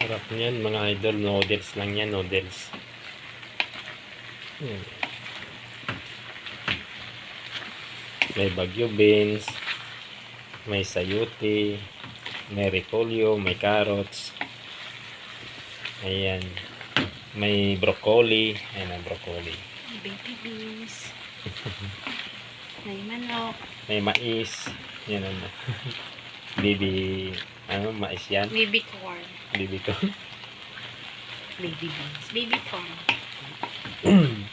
Sarap niyan mga idol. Noodles lang yan. Noodles. Hmm. May bagyo beans. May sayuti. May repolyo. May carrots. Ayan. May broccoli. Ayan ang broccoli. Baby beans. May manok. May mais. Yan ano. Baby, ano, mais yan. Baby corn. Baby ko. Baby beans. Baby corn.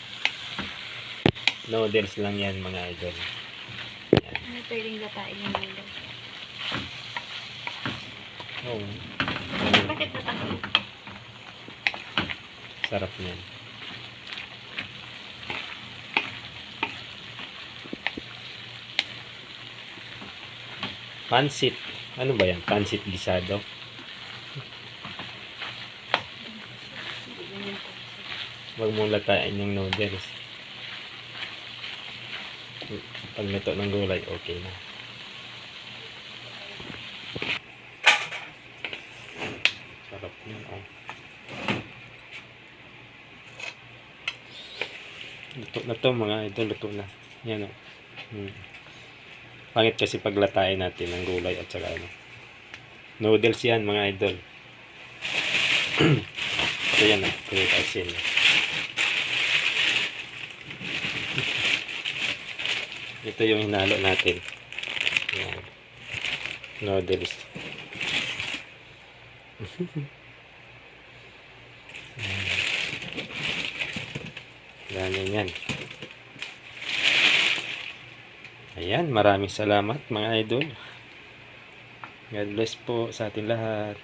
Noodles lang yan mga idol. Yan. Ano pwedeng latain yung mulo? Oh, Bakit natakot? sarap niyan. Pansit. Ano ba yan? Pansit gisado. Huwag mong latain yung noodles. Pag nato ng gulay, okay na. Sarap niyan. Oh. Luto na to mga idol. Luto na. Yan o. Hmm. Pangit kasi paglatain natin ng gulay at saka ano. Noodles yan mga idol. Ito yan o. Create asin. Ito yung hinalo natin. Yan. Noodles. Ganyan yan. Ayan, maraming salamat mga idol. God bless po sa ating lahat.